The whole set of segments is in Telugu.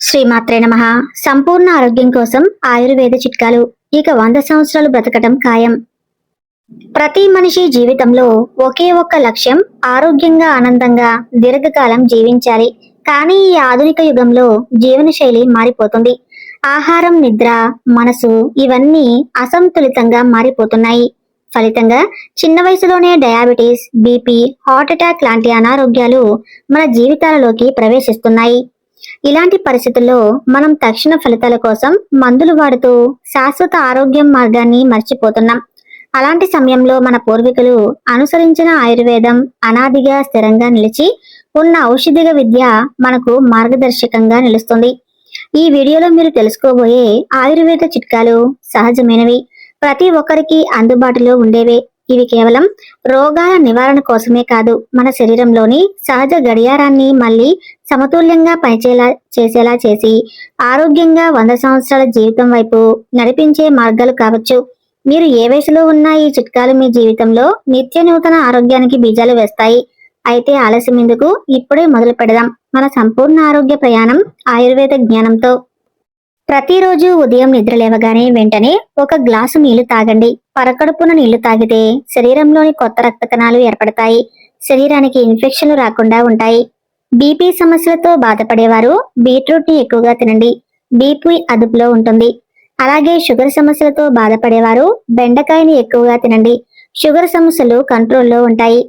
శ్రీమాత్రే నమ. సంపూర్ణ ఆరోగ్యం కోసం ఆయుర్వేద చిట్కాలు ఇక వంద సంవత్సరాలు బ్రతకటం ఖాయం. ప్రతి మనిషి జీవితంలో ఒకే ఒక్క లక్ష్యం ఆరోగ్యంగా ఆనందంగా దీర్ఘకాలం జీవించాలి. కానీ ఈ ఆధునిక యుగంలో జీవనశైలి మారిపోతుంది. ఆహారం నిద్ర మనసు ఇవన్నీ అసంతులితంగా మారిపోతున్నాయి. ఫలితంగా చిన్న వయసులోనే డయాబెటీస్ బీపీ హార్ట్ అటాక్ లాంటి అనారోగ్యాలు మన జీవితాలలోకి ప్రవేశిస్తున్నాయి. ఇలాంటి పరిస్థితుల్లో మనం తక్షణ ఫలితాల కోసం మందులు వాడుతూ శాశ్వత ఆరోగ్యం మార్గాన్ని మర్చిపోతున్నాం. అలాంటి సమయంలో మన పూర్వీకులు అనుసరించిన ఆయుర్వేదం అనాదిగా స్థిరంగా నిలిచి ఉన్న ఔషధిక విద్య మనకు మార్గదర్శకంగా నిలుస్తుంది. ఈ వీడియోలో మీరు తెలుసుకోబోయే ఆయుర్వేద చిట్కాలు సహజమైనవి. ప్రతి ఒక్కరికి అందుబాటులో ఉండేవే. ఇవి కేవలం రోగాల నివారణ కోసమే కాదు మన శరీరంలోని సహజ గడియారాన్ని మళ్ళీ సమతుల్యంగా పనిచేలా చేసేలా చేసి ఆరోగ్యంగా వంద సంవత్సరాల జీవితం వైపు నడిపించే మార్గాలు కావచ్చు. మీరు ఏ వయసులో ఉన్న ఈ చిట్కాలు మీ జీవితంలో నిత్య నూతన ఆరోగ్యానికి బీజాలు వేస్తాయి. అయితే ఆలస్యం ఎందుకు? ఇప్పుడే మొదలు పెడదాం. మన సంపూర్ణ ఆరోగ్య ప్రయాణం ఆయుర్వేద జ్ఞానంతో. ప్రతిరోజు ఉదయం నిద్ర లేవగానే వెంటనే ఒక గ్లాసు నీళ్ళు తాగండి. పరకడుపున నీళ్ళు తాగితే శరీరంలోని కొత్త రక్త కణాలు ఏర్పడతాయి. శరీరానికి ఇన్ఫెక్షన్లు రాకుండా ఉంటాయి. బీపీ సమస్యలతో బాధపడేవారు బీట్రూట్ని ఎక్కువగా తినండి. బీపీ అదుపులో ఉంటుంది. అలాగే షుగర్ సమస్యలతో బాధపడేవారు బెండకాయని ఎక్కువగా తినండి. షుగర్ సమస్యలు కంట్రోల్లో ఉంటాయి.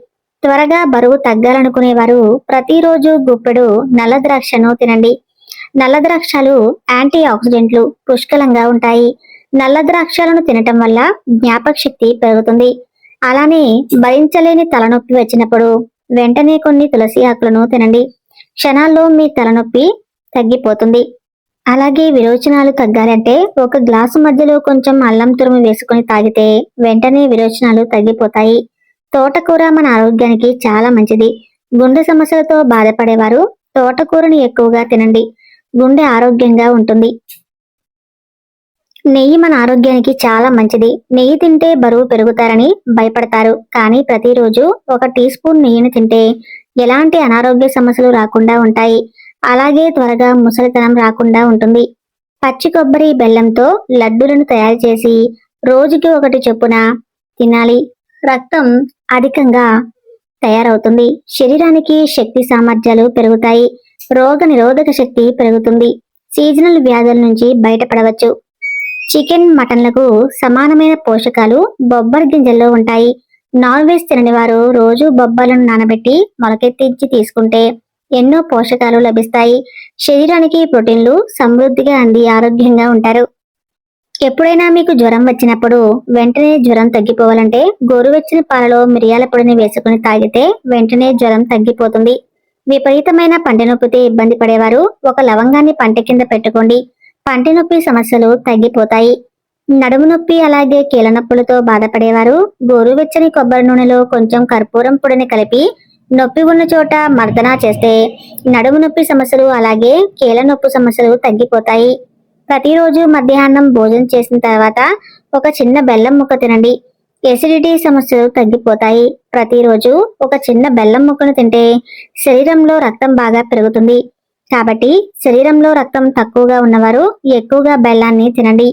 త్వరగా బరువు తగ్గాలనుకునేవారు ప్రతిరోజు గుప్పెడు నల్ల ద్రాక్షను తినండి. నల్ల ద్రాక్షలు యాంటీ ఆక్సిడెంట్లు పుష్కలంగా ఉంటాయి. నల్ల ద్రాక్షలను తినటం వల్ల జ్ఞాపక శక్తి పెరుగుతుంది. అలానే భరించలేని తలనొప్పి వచ్చినప్పుడు వెంటనే కొన్ని తులసి ఆకులను తినండి. క్షణాల్లో మీ తలనొప్పి తగ్గిపోతుంది. అలాగే విరోచనాలు తగ్గాలంటే ఒక గ్లాసు మధ్యలో కొంచెం అల్లం తురుము వేసుకొని తాగితే వెంటనే విరోచనాలు తగ్గిపోతాయి. తోటకూర మన ఆరోగ్యానికి చాలా మంచిది. గుండె సమస్యలతో బాధపడేవారు తోటకూరని ఎక్కువగా తినండి. గుండె ఆరోగ్యంగా ఉంటుంది. నెయ్యి మన ఆరోగ్యానికి చాలా మంచిది. నెయ్యి తింటే బరువు పెరుగుతారని భయపడతారు. కానీ ప్రతిరోజు ఒక టీ స్పూన్ నెయ్యిని తింటే ఎలాంటి అనారోగ్య సమస్యలు రాకుండా ఉంటాయి. అలాగే త్వరగా ముసలితనం రాకుండా ఉంటుంది. పచ్చి కొబ్బరి బెల్లంతో లడ్డూలను తయారు చేసి రోజుకి ఒకటి చొప్పున తినాలి. రక్తం అధికంగా తయారవుతుంది. శరీరానికి శక్తి సామర్థ్యాలు పెరుగుతాయి. రోగ నిరోధక శక్తి పెరుగుతుంది. సీజనల్ వ్యాధుల నుంచి బయటపడవచ్చు. చికెన్ మటన్లకు సమానమైన పోషకాలు బొబ్బర్ గింజల్లో ఉంటాయి. నాన్ వెజ్ తినని వారు రోజు బొబ్బలను నానబెట్టి మొలకెత్తించి తీసుకుంటే ఎన్నో పోషకాలు లభిస్తాయి. శరీరానికి ప్రోటీన్లు సమృద్ధిగా అంది ఆరోగ్యంగా ఉంటారు. ఎప్పుడైనా మీకు జ్వరం వచ్చినప్పుడు వెంటనే జ్వరం తగ్గిపోవాలంటే గోరువెచ్చని పాలలో మిరియాల పొడిని వేసుకుని తాగితే వెంటనే జ్వరం తగ్గిపోతుంది. విపరీతమైన పంటి నొప్పితే ఇబ్బంది పడేవారు ఒక లవంగాన్ని పంట కింద పెట్టుకోండి. పంటి నొప్పి సమస్యలు తగ్గిపోతాయి. నడుము నొప్పి అలాగే కీళ్ళ నొప్పులతో బాధపడేవారు. గోరువెచ్చని కొబ్బరి నూనెలో కొంచెం కర్పూరం పొడిని కలిపి నొప్పి ఉన్న చోట మర్దన చేస్తే నడుము నొప్పి సమస్యలు అలాగే కీళ్ళ నొప్పి సమస్యలు తగ్గిపోతాయి. ప్రతిరోజు మధ్యాహ్నం భోజనం చేసిన తర్వాత ఒక చిన్న బెల్లం ముక్క తినండి. ఎసిడిటీ సమస్యలు తగ్గిపోతాయి. ప్రతిరోజు ఒక చిన్న బెల్లం ముక్కను తింటే శరీరంలో రక్తం బాగా పెరుగుతుంది. కాబట్టి శరీరంలో రక్తం తక్కువగా ఉన్నవారు ఎక్కువగా బెల్లాన్ని తినండి.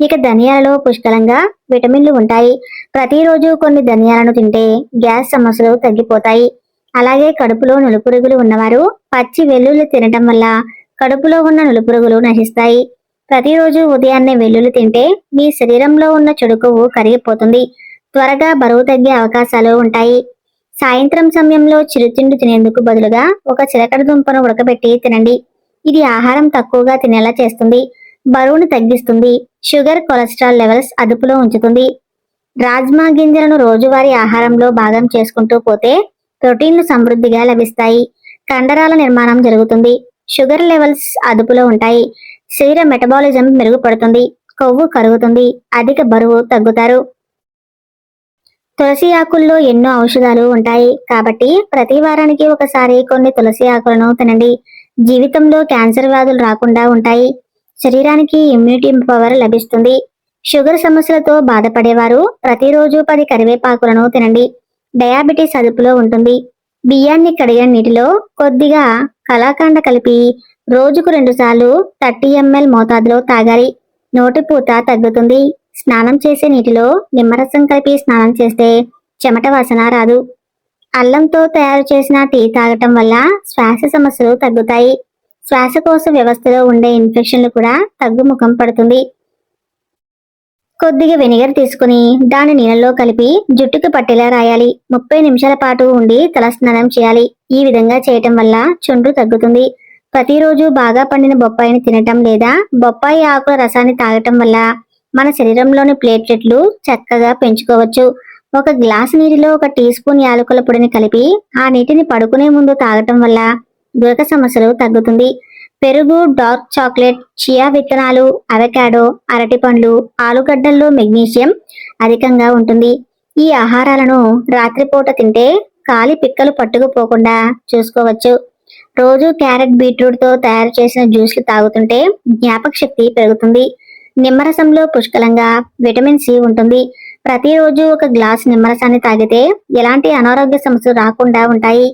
ఇక ధనియాలలో పుష్కలంగా విటమిన్లు ఉంటాయి. ప్రతిరోజు కొన్ని ధనియాలను తింటే గ్యాస్ సమస్యలు తగ్గిపోతాయి. అలాగే కడుపులో నులుపురుగులు ఉన్నవారు పచ్చి వెల్లుల్లి తినటం వల్ల కడుపులో ఉన్న నులుపురుగులు నశిస్తాయి. ప్రతిరోజు ఉదయాన్నే వెల్లుల్లి తింటే మీ శరీరంలో ఉన్న చెడు కొవ్వు కరిగిపోతుంది. త్వరగా బరువు తగ్గే అవకాశాలు ఉంటాయి. సాయంత్రం సమయంలో చిరుతిండి తినేందుకు బదులుగా ఒక చిలకడ దుంపను ఉడకబెట్టి తినండి. ఇది ఆహారం తక్కువగా తినేలా చేస్తుంది. బరువును తగ్గిస్తుంది. షుగర్ కొలెస్ట్రాల్ లెవెల్స్ అదుపులో ఉంచుతుంది. రాజ్మా గింజలను రోజువారీ ఆహారంలో భాగం చేసుకుంటూ పోతే ప్రోటీన్లు సమృద్ధిగా లభిస్తాయి. కండరాల నిర్మాణం జరుగుతుంది. షుగర్ లెవెల్స్ అదుపులో ఉంటాయి. శరీర మెటబాలిజం మెరుగుపడుతుంది. కొవ్వు కరుగుతుంది. అధిక బరువు తగ్గుతారు. తులసి ఆకుల్లో ఎన్నో ఔషధాలు ఉంటాయి. కాబట్టి ప్రతి వారానికి ఒకసారి కొన్ని తులసి ఆకులను తినండి. జీవితంలో క్యాన్సర్ వ్యాధులు రాకుండా ఉంటాయి. శరీరానికి ఇమ్యూనిటీ పవర్ లభిస్తుంది. షుగర్ సమస్యలతో బాధపడేవారు ప్రతిరోజు పది కరివేపాకులను తినండి. డయాబెటీస్ అదుపులో ఉంటుంది. బియ్యాన్ని కడిగిన నీటిలో కొద్దిగా కలాకండ కలిపి రోజుకు రెండుసార్లు థర్టీ ఎంఎల్ మోతాదులో తాగాలి. నోటిపూత తగ్గుతుంది. స్నానం చేసే నీటిలో నిమ్మరసం కలిపి స్నానం చేస్తే చెమట వాసన రాదు. అల్లంతో తయారు చేసిన టీ తాగటం వల్ల శ్వాస సమస్యలు తగ్గుతాయి. శ్వాసకోశ వ్యవస్థలో ఉండే ఇన్ఫెక్షన్లు కూడా తగ్గుముఖం పడుతుంది. కొద్దిగా వెనిగర్ తీసుకుని దాని నీళ్ళలో కలిపి జుట్టుకు పట్టేలా రాయాలి. ముప్పై నిమిషాల పాటు ఉండి తలస్నానం చేయాలి. ఈ విధంగా చేయటం వల్ల చుండ్రు తగ్గుతుంది. ప్రతిరోజు బాగా పండిన బొప్పాయిని తినటం లేదా బొప్పాయి ఆకుల రసాన్ని తాగటం వల్ల మన శరీరంలోని ప్లేట్లెట్లు చక్కగా పెంచుకోవచ్చు. ఒక గ్లాసు నీటిలో ఒక టీ స్పూన్ యాలకుల పొడిని కలిపి ఆ నీటిని పడుకునే ముందు తాగటం వల్ల దురక సమస్యలు తగ్గుతుంది. పెరుగు డార్క్ చాక్లెట్ చియా విత్తనాలు అవకాడో అరటిపండ్లు ఆలుగడ్డల్లో మెగ్నీషియం అధికంగా ఉంటుంది. ఈ ఆహారాలను రాత్రిపూట తింటే కాలి పిక్కలు పట్టుకుపోకుండా చూసుకోవచ్చు. రోజు క్యారెట్ బీట్రూట్తో తయారు చేసిన జ్యూస్లు తాగుతుంటే జ్ఞాపక శక్తి పెరుగుతుంది. నిమ్మరసంలో పుష్కలంగా విటమిన్ సి ఉంటుంది. ప్రతిరోజు ఒక గ్లాస్ నిమ్మరసాన్ని తాగితే ఎలాంటి అనారోగ్య సమస్యలు రాకుండా ఉంటాయి.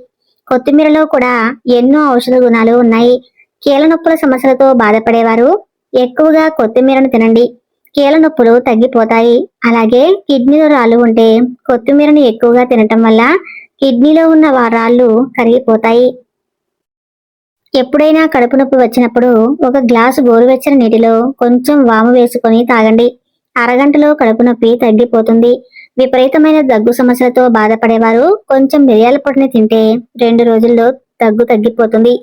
కొత్తిమీరలో కూడా ఎన్నో ఔషధ గుణాలు ఉన్నాయి. కీళ్ళ నొప్పుల సమస్యలతో బాధపడేవారు ఎక్కువగా కొత్తిమీరను తినండి. కీళ్ళ నొప్పులు తగ్గిపోతాయి. అలాగే కిడ్నీలో రాళ్ళు ఉంటే కొత్తిమీరను ఎక్కువగా తినటం వల్ల కిడ్నీలో ఉన్న రాళ్ళు కరిగిపోతాయి. ఎప్పుడైనా కడుపు నొప్పి వచ్చినప్పుడు ఒక గ్లాసు గోరువెచ్చని నీటిలో కొంచెం వాము వేసుకొని తాగండి. అరగంటలో కడుపు నొప్పి తగ్గిపోతుంది. విపరీతమైన దగ్గు సమస్యలతో బాధపడేవారు కొంచెం మిరియాల పొడిని తింటే రెండు రోజుల్లో దగ్గు తగ్గిపోతుంది.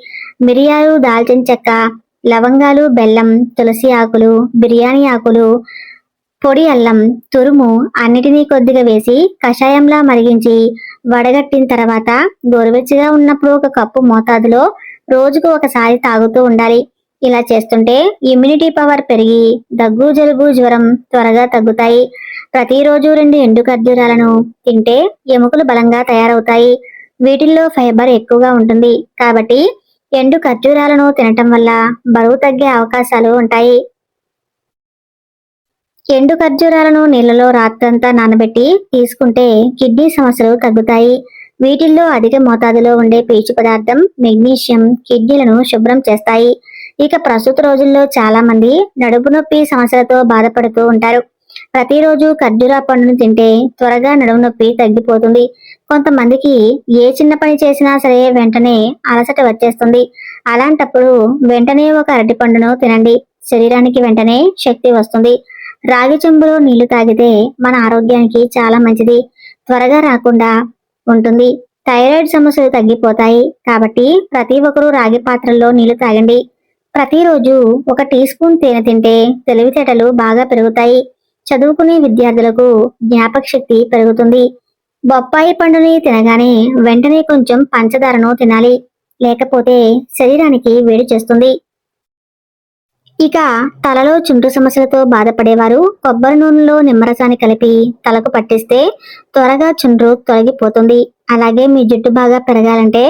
మిరియాలు దాల్చిన చెక్క లవంగాలు బెల్లం తులసి ఆకులు బిర్యానీ ఆకులు పొడి అల్లం తురుము అన్నిటినీ కొద్దిగా వేసి కషాయంలా మరిగించి వడగట్టిన తర్వాత గోరువెచ్చగా ఉన్నప్పుడు ఒక కప్పు మోతాదులో రోజుకు ఒకసారి తాగుతూ ఉండాలి. ఇలా చేస్తుంటే ఇమ్యూనిటీ పవర్ పెరిగి దగ్గు జలుబు జ్వరం త్వరగా తగ్గుతాయి. ప్రతిరోజు రెండు ఎండు ఖర్జూరాలను తింటే ఎముకలు బలంగా తయారవుతాయి. వీటిల్లో ఫైబర్ ఎక్కువగా ఉంటుంది. కాబట్టి ఎండు ఖర్జూరాలను తినటం వల్ల బరువు తగ్గే అవకాశాలు ఉంటాయి. ఎండు ఖర్జూరాలను నీళ్ళలో రాత్రంతా నానబెట్టి తీసుకుంటే కిడ్నీ సమస్యలు తగ్గుతాయి. వీటిల్లో అధిక మోతాదులో ఉండే పీచు పదార్థం మెగ్నీషియం కిడ్నీలను శుభ్రం చేస్తాయి. ఇక ప్రస్తుత రోజుల్లో చాలా మంది నడుపు నొప్పి సమస్యలతో బాధపడుతూ ఉంటారు. ప్రతిరోజు ఖర్జూరా పండును తింటే త్వరగా నడుము నొప్పి తగ్గిపోతుంది. కొంతమందికి ఏ చిన్న పని చేసినా సరే వెంటనే అలసట వచ్చేస్తుంది. అలాంటప్పుడు వెంటనే ఒక అరటి పండును తినండి. శరీరానికి వెంటనే శక్తి వస్తుంది. రాగి చెంబులో నీళ్ళు తాగితే మన ఆరోగ్యానికి చాలా మంచిది. త్వరగా రాకుండా ఉంటుంది. థైరాయిడ్ సమస్యలు తగ్గిపోతాయి. కాబట్టి ప్రతి ఒక్కరూ రాగి పాత్రల్లో నీళ్ళు తాగండి. ప్రతిరోజు ఒక టీ స్పూన్ తేనె తింటే తెలివితేటలు బాగా పెరుగుతాయి. చదువుకునే విద్యార్థులకు జ్ఞాపక శక్తి పెరుగుతుంది. బొప్పాయి పండుని తినగానే వెంటనే కొంచెం పంచదారను తినాలి. లేకపోతే శరీరానికి వేడి చేస్తుంది. ఇక తలలో చుంటు సమస్యలతో బాధపడేవారు కొబ్బరి నూనెలో నిమ్మరసాన్ని కలిపి తలకు పట్టిస్తే త్వరగా చుండ్రు తొలగిపోతుంది. అలాగే మీ జుట్టు బాగా పెరగాలంటే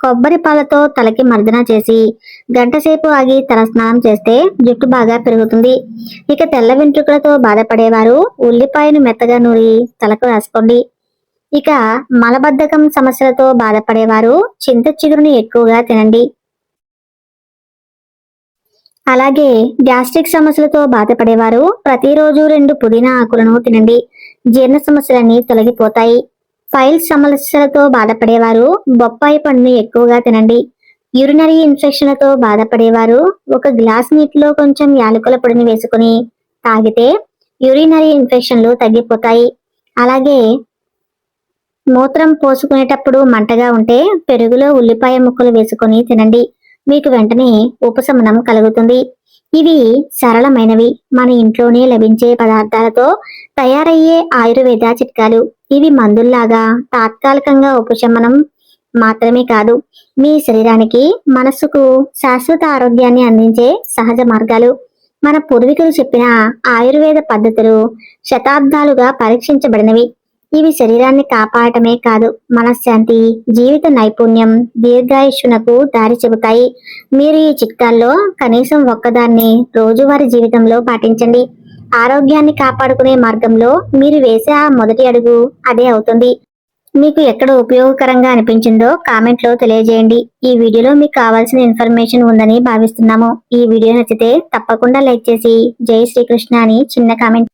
కొబ్బరి పాలతో తలకి మర్దన చేసి గంటసేపు ఆగి తల స్నానం చేస్తే జుట్టు బాగా పెరుగుతుంది. ఇక తెల్ల వెంట్రుకలతో బాధపడేవారు ఉల్లిపాయను మెత్తగా నూరి తలకు రాసుకోండి. ఇక మలబద్ధకం సమస్యలతో బాధపడేవారు చింత చిగురుని ఎక్కువగా తినండి. అలాగే గ్యాస్ట్రిక్ సమస్యలతో బాధపడేవారు ప్రతిరోజు రెండు పుదీనా ఆకులను తినండి. జీర్ణ సమస్యలన్నీ తొలగిపోతాయి. ఫైల్ సమస్యలతో బాధపడేవారు బొప్పాయి పండుని ఎక్కువగా తినండి. యూరినరీ ఇన్ఫెక్షన్లతో బాధపడేవారు ఒక గ్లాస్ నీటిలో కొంచెం యాలకుల పొడిని వేసుకుని తాగితే యూరినరీ ఇన్ఫెక్షన్లు తగ్గిపోతాయి. అలాగే మూత్రం పోసుకునేటప్పుడు మంటగా ఉంటే పెరుగులో ఉల్లిపాయ ముక్కలు వేసుకొని తినండి. మీకు వెంటనే ఉపశమనం కలుగుతుంది. ఇవి సరళమైనవి. మన ఇంట్లోనే లభించే పదార్థాలతో తయారయ్యే ఆయుర్వేద చిట్కాలు. ఇవి మందుల్లాగా తాత్కాలికంగా ఉపశమనం మాత్రమే కాదు మీ శరీరానికి మనస్సుకు శాశ్వత ఆరోగ్యాన్ని అందించే సహజ మార్గాలు. మన పూర్వీకులు చెప్పిన ఆయుర్వేద పద్ధతులు శతాబ్దాలుగా పరీక్షించబడినవి. ఇవి శరీరాన్ని కాపాడటమే కాదు మనశ్శాంతి జీవిత నైపుణ్యం దీర్ఘాయుష్యునకు దారి చెబుతాయి. మీరు ఈ చిట్కాల్లో కనీసం ఒక్కదాన్ని రోజువారీ జీవితంలో పాటించండి. ఆరోగ్యాన్ని కాపాడుకునే మార్గంలో మీరు వేసే ఆ మొదటి అడుగు అదే అవుతుంది. మీకు ఎక్కడ ఉపయోగకరంగా అనిపించిందో కామెంట్లో తెలియజేయండి. ఈ వీడియోలో మీకు కావాల్సిన ఇన్ఫర్మేషన్ ఉందని భావిస్తున్నాము. ఈ వీడియో నచ్చితే తప్పకుండా లైక్ చేసి జై శ్రీకృష్ణ అని చిన్న కామెంట్